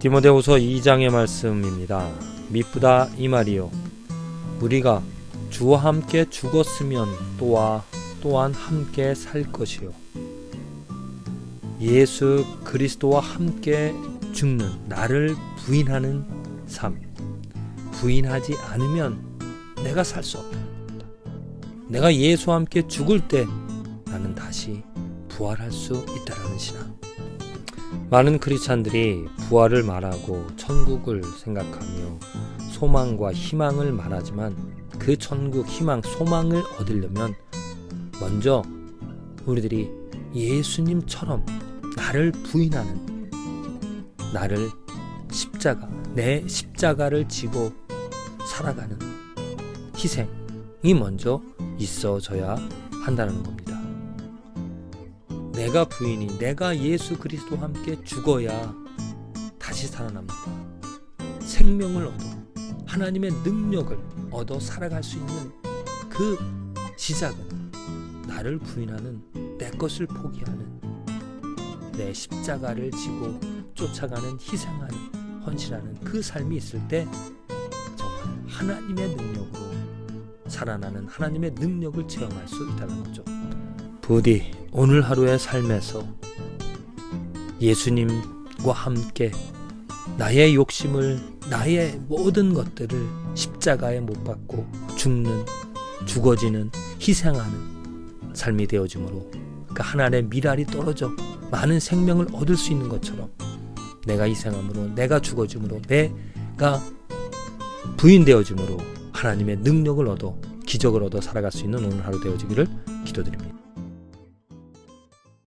디모데후서 2장의 말씀입니다. 미쁘다 이 말이요. 우리가 주와 함께 죽었으면 또한 또한 함께 살 것이요. 예수 그리스도와 함께 죽는 나를 부인하는 삶. 부인하지 않으면 내가 살 수 없다. 내가 예수와 함께 죽을 때 나는 다시 부활할 수 있다라는 신앙. 많은 크리스찬들이 부활을 말하고 천국을 생각하며 소망과 희망을 말하지만 그 천국, 희망, 소망을 얻으려면 먼저 우리들이 예수님처럼 나를 부인하는 나를 십자가, 내 십자가를 지고 살아가는 희생이 먼저 있어져야 한다는 겁니다. 내가 부인이 내가 예수 그리스도와 함께 죽어야 다시 살아납니다. 생명을 얻어 하나님의 능력을 얻어 살아갈 수 있는 그 시작은 나를 부인하는 내 것을 포기하는 내 십자가를 지고 쫓아가는 희생하는 헌신하는 그 삶이 있을 때 정말 하나님의 능력으로 살아나는 하나님의 능력을 체험할 수 있다는 거죠. 부디 오늘 하루의 삶에서 예수님과 함께 나의 욕심을 나의 모든 것들을 십자가에 못 박고 죽는 죽어지는 희생하는 삶이 되어짐으로 그 하나님의 미랄이 떨어져 많은 생명을 얻을 수 있는 것처럼 내가 희생함으로 내가 죽어짐으로 내가 부인되어짐으로 하나님의 능력을 얻어 기적을 얻어 살아갈 수 있는 오늘 하루 되어지기를 기도드립니다.